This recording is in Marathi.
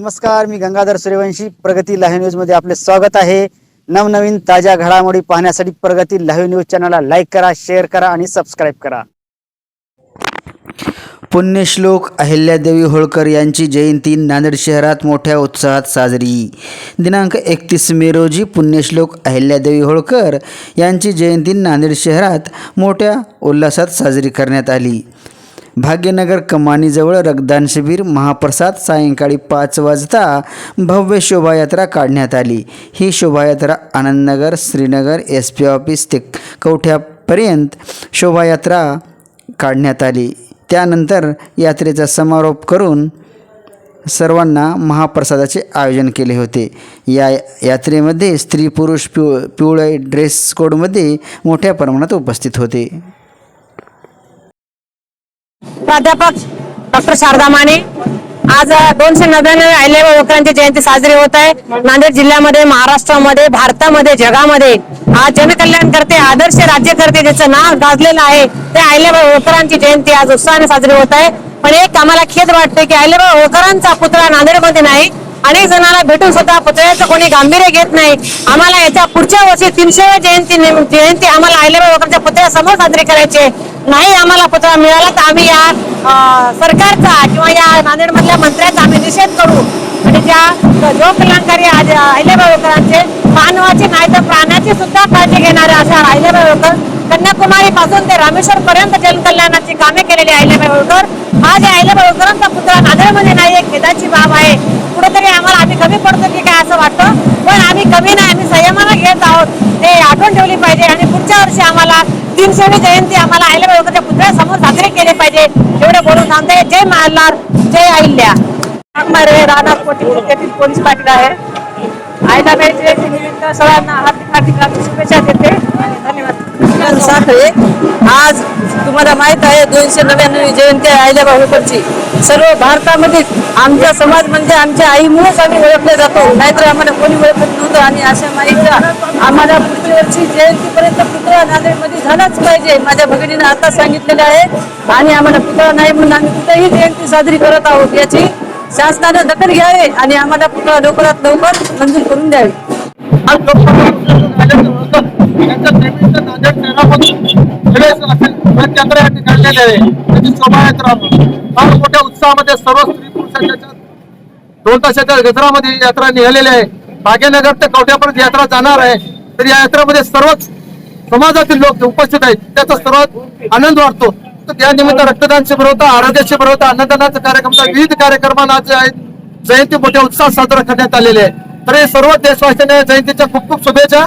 नमस्कार मी गंगाधर सूर्यवंशी. प्रगती लाईव्ह न्यूजमध्ये आपले स्वागत आहे. नवनवीन ताज्या घडामोडी पाहण्यासाठी प्रगती लाईव्ह न्यूज चॅनलला लाईक करा शेअर करा आणि सबस्क्राईब करा. पुण्यश्लोक अहिल्यादेवी होळकर यांची जयंती नांदेड शहरात मोठ्या उत्साहात साजरी. दिनांक एकतीस मे रोजी पुण्यश्लोक अहिल्यादेवी होळकर यांची जयंती नांदेड शहरात मोठ्या उल्हासात साजरी करण्यात आली. भाग्यनगर कमानीजवळ रक्तदान शिबिर महाप्रसाद सायंकाळी पाच वाजता भव्य शोभायात्रा काढण्यात आली. ही शोभायात्रा Anandnagar Srinagar S P office ते कवठ्यापर्यंत शोभायात्रा काढण्यात आली. त्यानंतर यात्रेचा समारोप करून सर्वांना महाप्रसादाचे आयोजन केले होते. या यात्रेमध्ये स्त्री पुरुष पिव पिवळे ड्रेस कोडमध्ये मोठ्या प्रमाणात उपस्थित होते. प्राध्यापक डॉक्टर शारदा माने. आज दोनशे नव्याण्णव अहिल्याबाई होळकरांची जयंती साजरी होत आहे. नांदेड जिल्ह्यामध्ये महाराष्ट्रामध्ये भारतामध्ये जगामध्ये आज जनकल्याण करते आदर्श राज्यकर्ते ज्याचं नाव गाजलेलं आहे ते अहिल्याबाई होळकरांची जयंती आज उत्साहाने साजरी होत आहे. पण एक आम्हाला खेद वाटते की अहिल्याबाई होळकरांचा पुतळा नांदेडमध्ये नाही. अनेक जणांना भेटून सुद्धा पुतळ्याचं कोणी गांभीर्य घेत नाही. आम्हाला याच्या पुढच्या वर्षी तीनशे जयंती जयंती आम्हाला अहिल्याबाई होळकरच्या पुतळ्यासमोर साजरी करायची आहे. नाही आम्हाला पत्र मिळाला तर आम्ही या सरकारचा किंवा या नांदेडमधल्या मंत्र्याचा आम्ही निषेध करू. आणि ज्या जो कल्याणकारी आज अहिल्याबाई मानवाची नाही तर प्राण्याची सुद्धा काळजी घेणारे अशा अहिल्याबाई कन्याकुमारी पासून ते रामेश्वर पर्यंत जनकल्याणाची कामे केलेली अहिल्याबाई आज या अहिल्याबाई पुतळा नांदेडमध्ये नाही एक खेदाची बाब आहे. कुठेतरी आम्हाला आम्ही कमी पडतो की काय असं वाटतं? पण आम्ही कमी नाही आम्ही संयमाला घेत आहोत. ते आठवण ठेवली पाहिजे आणि पुढच्या वर्षी आम्हाला तीनशेवी जयंती आम्हाला अहिल्याबाई पुतळ्या समोर साजरे केले पाहिजे. एवढे बोलून सांगते. जय मल्हार जय अहिल्या. वाघमारे राहणार पोलीस पाटील आहे. आयला जयंती निमित्त सगळ्यांना हार्दिक हार्दिक हार्दिक शुभेच्छा देते. धन्यवाद. साखळे आज तुम्हाला माहीत आहे दोनशे नव्याण्णव जयंती आहे अहिल्याबाई सर्व भारतामध्ये आमचा समाज म्हणजे आमच्या आईमुळेच आम्ही ओळखले जातो. नाहीतर आम्हाला कोणी ओळखत नव्हतं. आणि अशा माईचा आम्हाला पुढच्या वर्षी जयंतीपर्यंत पुतळा नांदेडमध्ये झालाच पाहिजे माझ्या भगिनीनं आता सांगितलेलं आहे. आणि आम्हाला पुतळा नाही म्हणून आम्ही कुठेही जयंती साजरी करत आहोत याची शासनाने दखल घ्यावी आणि आम्हाला पुतळा लवकरात लवकर मंजूर करून द्यावी. यात्रा या ठिकाणी आहे. त्याची शोभायात्रा फार मोठ्या उत्साहामध्ये सर्व स्त्री पुरुषांच्या दोन तासाच्या गजरामध्ये ही यात्रा निघालेली आहे. भाग्यनगर ते कवठ्यापर्यंत यात्रा जाणार आहे. तर या यात्रेमध्ये सर्वच समाजातील लोक उपस्थित आहेत त्याचा सर्वात आनंद वाटतो. त्यानिमित्त रक्तदान शिबिर होतं आरोग्य शिबिर होतं अन्नदानाचा कार्यक्रम होता विविध कार्यक्रमांना जे आहेत जयंती मोठ्या उत्साहात साजरा करण्यात आलेले तर हे सर्व देशवासियांना जयंतीच्या खूप खूप शुभेच्छा.